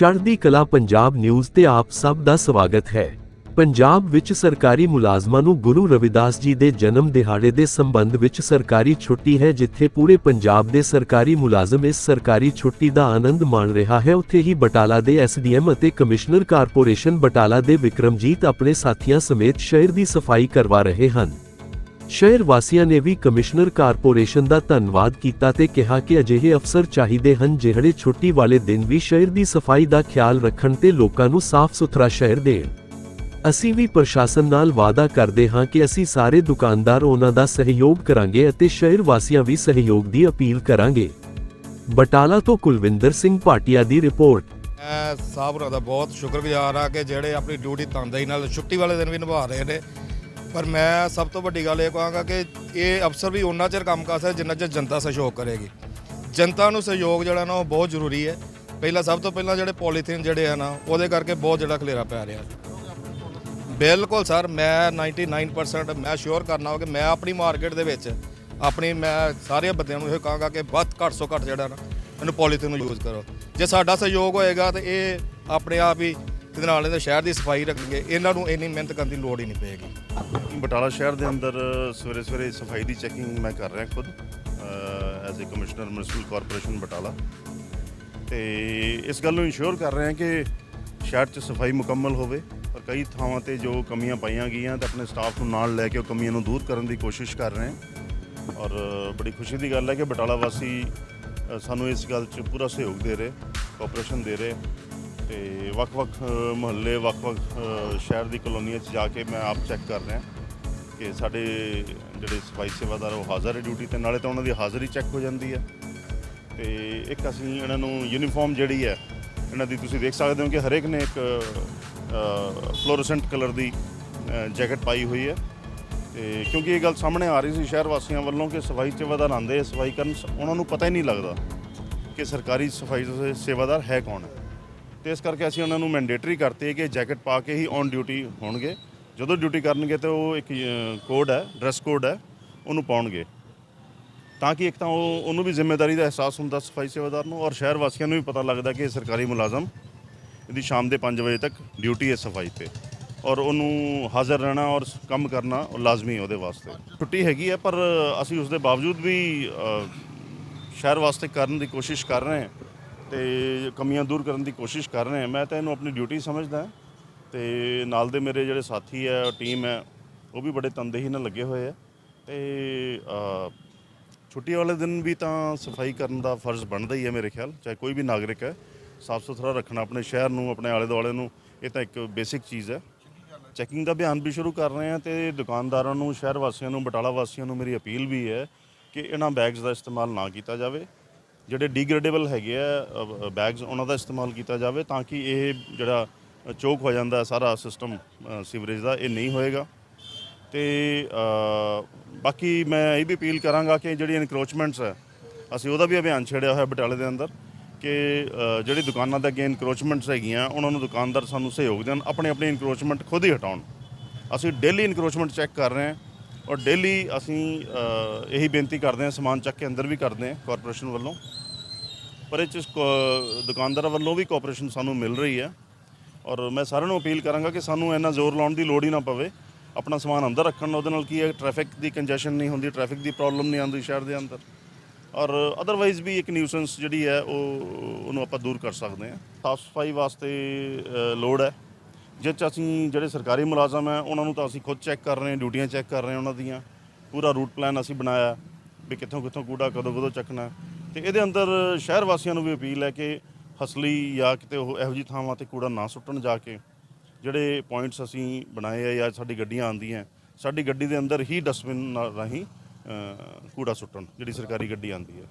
ਚੜ੍ਹਦੀ ਕਲਾ ਪੰਜਾਬ ਨਿਊਜ਼ ਤੇ ਆਪ ਸਭ ਦਾ ਸਵਾਗਤ ਹੈ। ਪੰਜਾਬ ਵਿੱਚ ਸਰਕਾਰੀ ਮੁਲਾਜ਼ਮਾਂ ਨੂੰ ਗੁਰੂ ਰਵਿਦਾਸ ਜੀ ਦੇ ਜਨਮ ਦਿਹਾੜੇ ਦੇ ਸੰਬੰਧ ਵਿੱਚ ਸਰਕਾਰੀ ਛੁੱਟੀ ਹੈ ਜਿੱਥੇ ਪੂਰੇ ਪੰਜਾਬ ਦੇ ਸਰਕਾਰੀ ਮੁਲਾਜ਼ਮ ਇਸ ਸਰਕਾਰੀ ਛੁੱਟੀ ਦਾ ਆਨੰਦ ਮਾਣ ਰਿਹਾ ਹੈ। ਉੱਥੇ ਹੀ ਬਟਾਲਾ ਦੇ ਐਸਡੀਐਮ ਅਤੇ ਕਮਿਸ਼ਨਰ ਕਾਰਪੋਰੇਸ਼ਨ ਬਟਾਲਾ ਦੇ ਵਿਕਰਮਜੀਤ ਆਪਣੇ ਸਾਥੀਆਂ ਸਮੇਤ ਸ਼ਹਿਰ ਦੀ ਸਫ਼ਾਈ ਕਰਵਾ ਰਹੇ ਹਨ। ਸ਼ਹਿਰ ਵਾਸੀਆਂ ਨੇ ਵੀ ਕਮਿਸ਼ਨਰ ਕਾਰਪੋਰੇਸ਼ਨ ਦਾ ਧੰਨਵਾਦ ਕੀਤਾ ਤੇ ਕਿਹਾ ਕਿ ਅਜਿਹੇ ਅਫਸਰ ਚਾਹੀਦੇ ਹਨ ਜਿਹੜੇ ਛੁੱਟੀ ਵਾਲੇ ਦਿਨ ਵੀ ਸ਼ਹਿਰ ਦੀ ਸਫ਼ਾਈ ਦਾ ਖਿਆਲ ਰੱਖਣ ਤੇ ਲੋਕਾਂ ਨੂੰ ਸਾਫ਼ ਸੁਥਰਾ ਸ਼ਹਿਰ ਦੇਣ। ਅਸੀਂ ਵੀ ਪ੍ਰਸ਼ਾਸਨ ਨਾਲ ਵਾਅਦਾ ਕਰਦੇ ਹਾਂ ਕਿ ਅਸੀਂ ਸਾਰੇ ਦੁਕਾਨਦਾਰ ਉਹਨਾਂ ਦਾ ਸਹਿਯੋਗ ਕਰਾਂਗੇ ਅਤੇ ਸ਼ਹਿਰ ਵਾਸੀਆਂ ਵੀ ਸਹਿਯੋਗ ਦੀ ਅਪੀਲ ਕਰਾਂਗੇ। ਬਟਾਲਾ ਤੋਂ ਕੁਲਵਿੰਦਰ ਸਿੰਘ ਭਾਟੀਆ ਦੀ ਰਿਪੋਰਟ। ਮੈਂ ਸਾਹਿਬ ਹੋਰਾਂ ਦਾ ਬਹੁਤ ਸ਼ੁਕਰਗੁਜ਼ਾਰ ਆ ਕਿ ਜਿਹੜੇ ਆਪਣੀ ਡਿਊਟੀ ਤਨਦੇਹੀ ਨਾਲ ਛੁੱਟੀ ਵਾਲੇ ਦਿਨ ਵੀ ਨਿਭਾ ਰਹੇ ਨੇ ਪਰ ਮੈਂ ਸਭ ਤੋਂ ਵੱਡੀ ਗੱਲ ਇਹ ਕਹਾਂਗਾ ਕਿ ਇਹ ਅਫਸਰ ਵੀ ਉਹਨਾਂ ਚਿਰ ਕੰਮ ਕਰ ਸਕਦਾ ਜਿੰਨਾ ਚਿਰ ਜਨਤਾ ਸਹਿਯੋਗ ਕਰੇਗੀ। ਜਨਤਾ ਨੂੰ ਸਹਿਯੋਗ ਜਿਹੜਾ ਨਾ ਉਹ ਬਹੁਤ ਜ਼ਰੂਰੀ ਹੈ। ਪਹਿਲਾਂ ਸਭ ਤੋਂ ਪਹਿਲਾਂ ਜਿਹੜੇ ਪੋਲੀਥੀਨ ਜਿਹੜੇ ਆ ਨਾ, ਉਹਦੇ ਕਰਕੇ ਬਹੁਤ ਜਿਹੜਾ ਖਲੇਰਾ ਪੈ ਰਿਹਾ ਬਿਲਕੁਲ ਸਰ, ਮੈਂ 99% ਮੈਂ ਸ਼ੋਰ ਕਰਨਾ ਹੋ ਕਿ ਮੈਂ ਆਪਣੀ ਮਾਰਕੀਟ ਦੇ ਵਿੱਚ ਆਪਣੀ ਮੈਂ ਸਾਰੇ ਬੰਦਿਆਂ ਨੂੰ ਇਹ ਕਹਾਂਗਾ ਕਿ ਵੱਧ ਘੱਟ ਤੋਂ ਘੱਟ ਜਿਹੜਾ ਨਾ, ਇਹਨੂੰ ਪੋਲੀਥੀਨ ਨੂੰ ਯੂਜ਼ ਕਰੋ। ਜੇ ਸਾਡਾ ਸਹਿਯੋਗ ਹੋਏਗਾ ਤਾਂ ਇਹ ਆਪਣੇ ਆਪ ਹੀ ਇਹਦੇ ਨਾਲ ਇਹਦੇ ਸ਼ਹਿਰ ਦੀ ਸਫ਼ਾਈ ਰੱਖਣਗੇ, ਇਹਨਾਂ ਨੂੰ ਇੰਨੀ ਮਿਹਨਤ ਕਰਨ ਦੀ ਲੋੜ ਹੀ ਨਹੀਂ ਪਏਗੀ। ਬਟਾਲਾ ਸ਼ਹਿਰ ਦੇ ਅੰਦਰ ਸਵੇਰੇ ਸਵੇਰੇ ਸਫ਼ਾਈ ਦੀ ਚੈਕਿੰਗ ਮੈਂ ਕਰ ਰਿਹਾ ਖੁਦ as a commissioner municipal corporation Batala. ਤੇ ਇਸ ਗੱਲ ਨੂੰ ਇਨਸ਼ੋਰ ਕਰ ਰਹੇ ਹਾਂ ਕਿ ਸ਼ਹਿਰ 'ਚ ਸਫ਼ਾਈ ਮੁਕੰਮਲ ਹੋਵੇ ਔਰ ਕਈ ਥਾਵਾਂ ਤੇ ਜੋ ਕਮੀਆਂ ਪਾਈਆਂ ਗਈਆਂ ਤਾਂ ਆਪਣੇ ਸਟਾਫ ਨੂੰ ਨਾਲ ਲੈ ਕੇ ਉਹ ਕਮੀਆਂ ਨੂੰ ਦੂਰ ਕਰਨ ਦੀ ਕੋਸ਼ਿਸ਼ ਕਰ ਰਹੇ ਹਾਂ। ਔਰ ਬੜੀ ਖੁਸ਼ੀ ਦੀ ਗੱਲ ਹੈ ਕਿ ਬਟਾਲਾ ਵਾਸੀ ਸਾਨੂੰ ਇਸ ਗੱਲ 'ਚ ਪੂਰਾ ਸਹਿਯੋਗ ਦੇ ਰਹੇ ਕੋਆਪਰੇਸ਼ਨ ਦੇ ਰਹੇ। ਤੇ ਵੱਖ-ਵੱਖ ਮੁਹੱਲੇ, ਵੱਖ-ਵੱਖ ਸ਼ਹਿਰ ਦੀ ਕਲੋਨੀਆਂ 'ਚ ਜਾ ਕੇ ਮੈਂ ਆਪ ਚੈੱਕ ਕਰ ਰਿਹਾ ਕਿ ਸਾਡੇ ਜਿਹੜੇ ਸਫ਼ਾਈ ਸੇਵਾਦਾਰ ਉਹ ਹਾਜ਼ਰ ਹੈ ਡਿਊਟੀ ਤੇ, ਨਾਲੇ ਤਾਂ ਉਹਨਾਂ ਦੀ ਹਾਜ਼ਰੀ ਚੈੱਕ ਹੋ ਜਾਂਦੀ ਹੈ। ਤੇ ਇੱਕ ਅਸੀਂ ਇਹਨਾਂ ਨੂੰ ਯੂਨੀਫਾਰਮ ਜਿਹੜੀ ਹੈ, ਇਹਨਾਂ ਦੀ ਤੁਸੀਂ ਦੇਖ ਸਕਦੇ ਹੋ ਕਿ ਹਰੇਕ ਨੇ ਇੱਕ ਫਲੋਰੋਸੈਂਟ ਕਲਰ ਦੀ ਜੈਕਟ ਪਾਈ ਹੋਈ ਹੈ। ਤੇ ਕਿਉਂਕਿ ਇਹ ਗੱਲ ਸਾਹਮਣੇ ਆ ਰਹੀ ਸੀ ਸ਼ਹਿਰ ਵਾਸੀਆਂ ਵੱਲੋਂ ਕਿ ਸਫ਼ਾਈ ਸੇਵਾਦਾਰ ਆਉਂਦੇ ਆ, ਸਫ਼ਾਈ ਕਰਨ, ਉਹਨਾਂ ਨੂੰ ਪਤਾ ਹੀ ਨਹੀਂ ਲੱਗਦਾ ਕਿ ਸਰਕਾਰੀ ਸਫ਼ਾਈ ਸੇ- ਸੇਵਾਦਾਰ ਹੈ ਕੌਣ ਹੈ। ਤੇ ਇਸ ਕਰਕੇ ਅਸੀਂ ਉਹਨਾਂ ਨੂੰ ਮੈਂਡੇਟਰੀ ਕਰਤੇ ਕਿ ਜੈਕਟ ਪਾ ਕੇ ਹੀ ਔਨ ਡਿਊਟੀ ਹੋਣਗੇ। ਜਦੋਂ ਡਿਊਟੀ ਕਰਨਗੇ ਤੇ ਉਹ ਇੱਕ ਕੋਡ ਹੈ ਡਰੈਸ ਕੋਡ ਹੈ, ਉਹਨੂੰ ਪਾਉਣਗੇ। ਤਾਂ ਕਿ ਇੱਕ ਤਾਂ ਉਹ, ਉਹਨੂੰ ਵੀ ਜ਼ਿੰਮੇਵਾਰੀ ਦਾ ਅਹਿਸਾਸ ਹੁੰਦਾ ਸਫ਼ਾਈ ਸੇਵਾਦਾਰ ਨੂੰ ਔਰ ਸ਼ਹਿਰ ਵਾਸੀਆਂ ਨੂੰ ਵੀ ਪਤਾ ਲੱਗਦਾ ਕਿ ਇਹ ਸਰਕਾਰੀ ਮੁਲਾਜ਼ਮ ਇਹਦੀ ਸ਼ਾਮ ਦੇ 5 ਵਜੇ ਤੱਕ ਡਿਊਟੀ ਹੈ ਸਫ਼ਾਈ ਤੇ। ਔਰ ਉਹਨੂੰ ਹਾਜ਼ਰ ਰਹਿਣਾ ਔਰ ਕੰਮ ਕਰਨਾ ਉਹ ਲਾਜ਼ਮੀ ਹੈ ਉਹਦੇ ਵਾਸਤੇ। ਛੁੱਟੀ ਹੈਗੀ ਹੈ, ਪਰ ਅਸੀਂ ਉਸ ਦੇ ਬਾਵਜੂਦ ਵੀ ਸ਼ਹਿਰ ਵਾਸਤੇ ਕਰਨ ਦੀ ਕੋਸ਼ਿਸ਼ ਕਰ ਰਹੇ ਹਾਂ। ਤੇ ਕਮੀਆਂ ਦੂਰ ਕਰਨ ਦੀ ਕੋਸ਼ਿਸ਼ ਕਰ ਰਹੇ ਹਾਂ। ਮੈਂ ਤਾਂ ਇਹਨੂੰ ਆਪਣੀ ਡਿਊਟੀ ਸਮਝਦਾ ਤੇ ਨਾਲ ਦੇ ਮੇਰੇ ਜਿਹੜੇ ਸਾਥੀ ਹੈ, ਟੀਮ ਹੈ, ਉਹ ਵੀ ਬੜੇ ਤਨਦੇਹੀ ਨਾਲ ਲੱਗੇ ਹੋਏ ਆ। ਤੇ ਛੁੱਟੀ ਵਾਲੇ ਦਿਨ ਵੀ ਤਾਂ ਸਫ਼ਾਈ ਕਰਨ ਦਾ ਫਰਜ਼ ਬਣਦਾ ਹੀ ਹੈ ਮੇਰੇ ਖਿਆਲ। ਚਾਹੇ ਕੋਈ ਵੀ ਨਾਗਰਿਕ ਹੈ ਸਾਫ਼ ਸੁਥਰਾ ਰੱਖਣਾ ਆਪਣੇ ਸ਼ਹਿਰ ਨੂੰ, ਆਪਣੇ ਆਲੇ ਦੁਆਲੇ ਨੂੰ, ਇਹ ਤਾਂ ਇੱਕ ਬੇਸਿਕ ਚੀਜ਼ ਹੈ। ਚੈਕਿੰਗ ਦਾ ਅਭਿਆਨ ਵੀ ਸ਼ੁਰੂ ਕਰ ਰਹੇ ਹਾਂ ਤੇ ਦੁਕਾਨਦਾਰਾਂ ਨੂੰ, ਸ਼ਹਿਰ ਵਾਸੀਆਂ ਨੂੰ, ਬਟਾਲਾ ਵਾਸੀਆਂ ਨੂੰ ਮੇਰੀ ਅਪੀਲ ਵੀ ਹੈ ਕਿ ਇਹਨਾਂ ਬੈਗਸ ਦਾ ਇਸਤੇਮਾਲ ਨਾ ਕੀਤਾ ਜਾਵੇ। ਜਿਹੜੇ ਡੀਗ੍ਰੇਡੇਬਲ ਹੈਗੇ ਆ ਬੈਗਸ ਉਹਨਾਂ ਦਾ ਇਸਤੇਮਾਲ ਕੀਤਾ ਜਾਵੇ ਤਾਂ ਕਿ ਇਹ ਜਿਹੜਾ ਚੋਕ ਹੋ ਜਾਂਦਾ ਸਾਰਾ ਸਿਸਟਮ ਸੀਵਰੇਜ ਦਾ, ਇਹ ਨਹੀਂ ਹੋਏਗਾ। ਤੇ ਬਾਕੀ ਮੈਂ ਇਹ ਵੀ ਅਪੀਲ ਕਰਾਂਗਾ ਕਿ ਜਿਹੜੀ ਇਨਕਰੋਚਮੈਂਟਸ ਹੈ, ਅਸੀਂ ਉਹਦਾ ਵੀ ਅਭਿਆਨ ਛੇੜਿਆ ਹੋਇਆ ਬਟਾਲੇ ਦੇ ਅੰਦਰ ਕਿ ਜਿਹੜੀ ਦੁਕਾਨਾਂ ਦੇ ਅੱਗੇ ਇਨਕਰੋਚਮੈਂਟਸ ਹੈਗੀਆਂ, ਉਹਨਾਂ ਨੂੰ ਦੁਕਾਨਦਾਰ ਸਾਨੂੰ ਸਹਿਯੋਗ ਦੇਣ ਆਪਣੇ ਆਪਣੇ ਇਨਕਰੋਚਮੈਂਟ ਖੁਦ ਹੀ ਹਟਾਉਣ। ਅਸੀਂ ਡੇਲੀ ਇਨਕਰੋਚਮੈਂਟ ਚੈੱਕ ਕਰ ਰਹੇ ਹਾਂ। ਔਰ ਡੇਲੀ ਅਸੀਂ ਇਹੀ ਬੇਨਤੀ ਕਰਦੇ ਹਾਂ, ਸਮਾਨ ਚੱਕ ਕੇ ਅੰਦਰ ਵੀ ਕਰਦੇ ਹਾਂ ਕਾਰਪੋਰੇਸ਼ਨ ਵੱਲੋਂ। ਪਰ ਇਹ 'ਚ ਕੋ- ਦੁਕਾਨਦਾਰਾਂ ਵੱਲੋਂ ਵੀ ਕੋਆਪਰੇਸ਼ਨ ਸਾਨੂੰ ਮਿਲ ਰਹੀ ਹੈ। ਔਰ ਮੈਂ ਸਾਰਿਆਂ ਨੂੰ ਅਪੀਲ ਕਰਾਂਗਾ ਕਿ ਸਾਨੂੰ ਇੰਨਾ ਜ਼ੋਰ ਲਾਉਣ ਦੀ ਲੋੜ ਹੀ ਨਾ ਪਵੇ। ਆਪਣਾ ਸਮਾਨ ਅੰਦਰ ਰੱਖਣ, ਉਹਦੇ ਨਾਲ ਕੀ ਹੈ ਟ੍ਰੈਫਿਕ ਦੀ ਕੰਜੈਸ਼ਨ ਨਹੀਂ ਹੁੰਦੀ ਟ੍ਰੈਫਿਕ ਦੀ ਪ੍ਰੋਬਲਮ ਨਹੀਂ ਆਉਂਦੀ ਸ਼ਹਿਰ ਦੇ ਅੰਦਰ। ਔਰ ਅਦਰਵਾਈਜ਼ ਵੀ ਇੱਕ ਨਿਊਸੈਂਸ ਜਿਹੜੀ ਹੈ, ਉਹ, ਉਹਨੂੰ ਆਪਾਂ ਦੂਰ ਕਰ ਸਕਦੇ ਹਾਂ। ਸਾਫ਼ ਸਫ਼ਾਈ ਵਾਸਤੇ ਲੋੜ ਹੈ। ਜਿਸ 'ਚ ਅਸੀਂ ਜਿਹੜੇ ਸਰਕਾਰੀ ਮੁਲਾਜ਼ਮ ਹੈ, ਉਹਨਾਂ ਨੂੰ ਤਾਂ ਅਸੀਂ ਖੁਦ ਚੈੱਕ ਕਰ ਰਹੇ ਹਾਂ ਡਿਊਟੀਆਂ ਚੈੱਕ ਕਰ ਰਹੇ ਹਾਂ ਉਹਨਾਂ ਦੀਆਂ ਪੂਰਾ ਰੂਟ ਪਲਾਨ ਅਸੀਂ ਬਣਾਇਆ ਵੀ ਕਿੱਥੋਂ ਕਿੱਥੋਂ ਕੂੜਾ ਕਦੋਂ ਕਦੋਂ ਚੱਕਣਾ ਹੈ। ਤੇ ਇਹਦੇ ਅੰਦਰ ਸ਼ਹਿਰ ਵਾਸੀਆਂ ਨੂੰ ਵੀ ਅਪੀਲ ਹੈ ਕਿ ਹਸਲੀ ਜਾਂ ਕਿਤੇ ਉਹ ਇਹੋ ਜਿਹੀ ਥਾਵਾਂ ਤੇ ਕੂੜਾ ਨਾ ਸੁੱਟਣ ਜਾ ਕੇ ਜਿਹੜੇ ਪੁਆਇੰਟਸ ਅਸੀਂ ਬਣਾਏ ਆ ਜਾਂ ਸਾਡੀ ਗੱਡੀਆਂ ਆਉਂਦੀਆਂ ਸਾਡੀ ਗੱਡੀ ਦੇ ਅੰਦਰ ਹੀ ਡਸਟਬਿਨ ਰਾਹੀਂ ਕੂੜਾ ਸੁੱਟਣ, ਜਿਹੜੀ ਸਰਕਾਰੀ ਗੱਡੀ ਆਉਂਦੀ ਹੈ